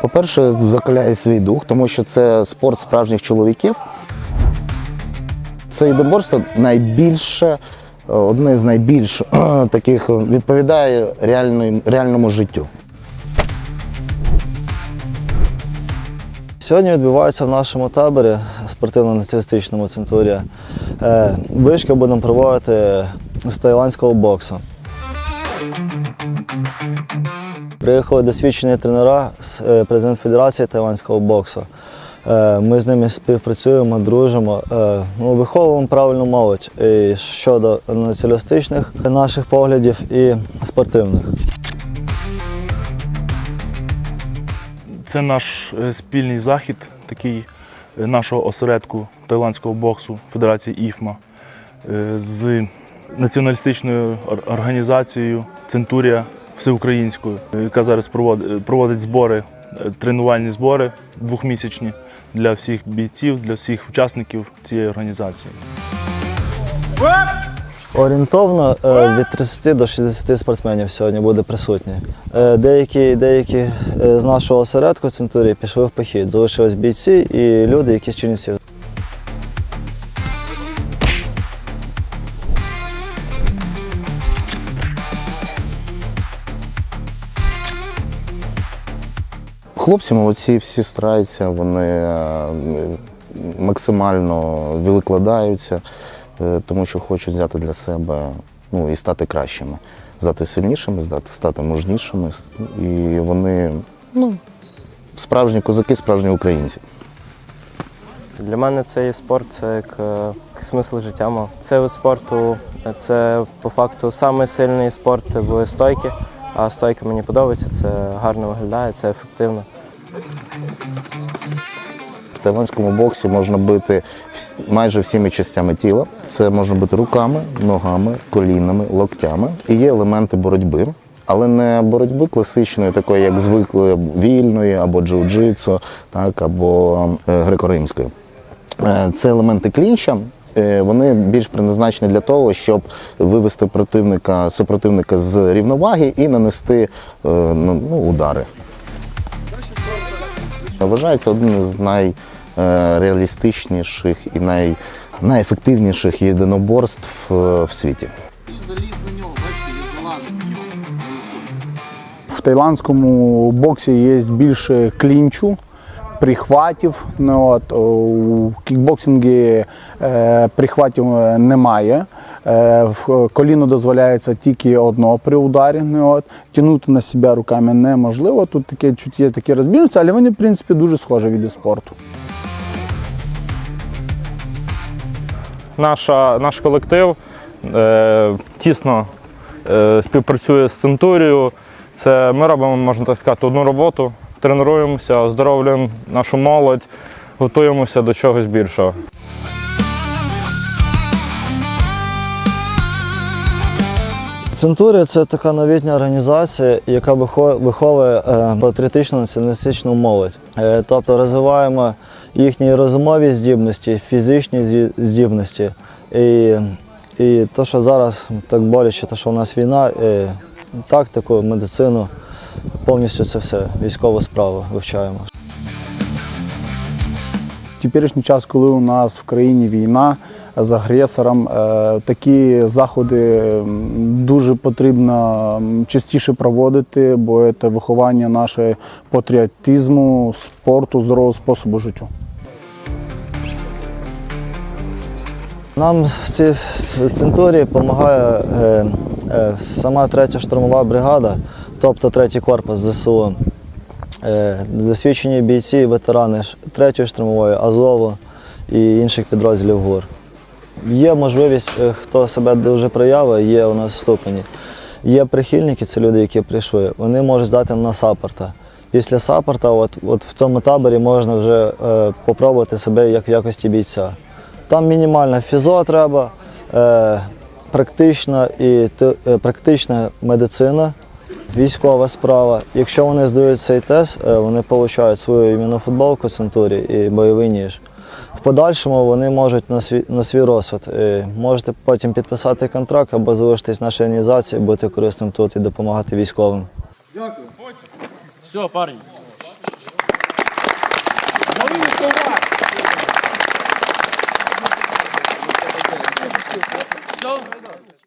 По-перше, закаляє свій дух, тому що це спорт справжніх чоловіків. Це єдиноборство найбільше, одне з найбільш е, таких е, відповідає реальному, реальному життю. Сьогодні відбувається в нашому таборі спортивно-націоналістичному центурі. е, Вишки будемо проводити з таїландського боксу. Приїхали досвідчені тренера, е, президент Федерації таїландського боксу. Е, Ми з ними співпрацюємо, дружимо, е, ну, виховуємо правильну молодь і щодо націоналістичних наших поглядів і спортивних. Це наш спільний захід, такий нашого осередку тайландського боксу Федерації ІФМА з націоналістичною організацією Центурія Всеукраїнською, яка зараз провод- е, проводить збори, е, тренувальні збори двохмісячні для всіх бійців, для всіх учасників цієї організації. Орієнтовно е, від 30 до 60 спортсменів сьогодні буде присутні. Е, Деякі, деякі з нашого осередку центурії пішли в похід. Залишились бійці і люди, які з Чернівців. Хлопці молодці, всі стараються, вони е, максимально викладаються, е, тому що хочуть взяти для себе ну, і стати кращими, стати сильнішими, стати, мужнішими. І вони ну, справжні козаки, справжні українці. Для мене цей спорт це як, е, як смисл життя. вид спорту це по факту самий спорт в стойки. А стойка мені подобається, це гарно виглядає, це ефективно. В тайванському боксі можна бити майже всіми частями тіла. Це можна бити руками, ногами, колінами, локтями. І є елементи боротьби, але не боротьби класичної, такої, як звикли вільної, або джиу-джитсу, так, або е, греко-римської. Е, Це елементи клінча. Е, Вони більш призначені для того, щоб вивести противника, супротивника з рівноваги і нанести е, ну, ну, удари. Вважається одним з найреалістичніших і най, найефективніших єдиноборств е, в світі. В таїландському боксі є більше клінчу, прихватів. Ну, от, у кікбоксингі е, прихватів е, немає. Е, в коліно дозволяється тільки одно при ударі. Ну, от, тягнути на себе руками неможливо. Тут таке чуть є такі розбіжності, але вони, в принципі, дуже схожі види спорту. наша, наш колектив е, тісно е, співпрацює з Центурією. Це ми робимо, можна так сказати, одну роботу, тренуємося, оздоровлюємо нашу молодь, готуємося до чогось більшого. Центурія це така новітня організація, яка вихо- виховує е, патріотичну націоналістичну молодь. Е, Тобто розвиваємо їхні розумові здібності, фізичні здібності. І, і те, що зараз так боляче, те, що у нас війна, е, тактику, медицину, повністю це все, військову справу вивчаємо. В теперішній час, коли у нас в країні війна з агресором, е, такі заходи дуже потрібно частіше проводити, бо це виховання нашого патріотизму, спорту, здорового способу життя. Нам в Центурії допомагає е, е, сама третя штурмова бригада, тобто третій корпус ЗСУ. Е, досвідчені бійці, ветерани ш- третьої штурмової, Азову і інших підрозділів ГУР. Є можливість, е, хто себе дуже проявить, є у нас ступені. Є прихильники, це люди, які прийшли, вони можуть здати на саппорта. Після саппорта, от, от в цьому таборі можна вже е, попробувати себе як в якості бійця. Там мінімальна фізо треба, е, практична і е, практична медицина, військова справа. Якщо вони здають цей тест, е, вони отримують свою іменно футболку Центурі і бойовий ніж. В подальшому вони можуть на свій, на свій розсуд. Е, Можете потім підписати контракт або залишитись в нашій організації, бути корисним тут і допомагати військовим. Все, парень. Все,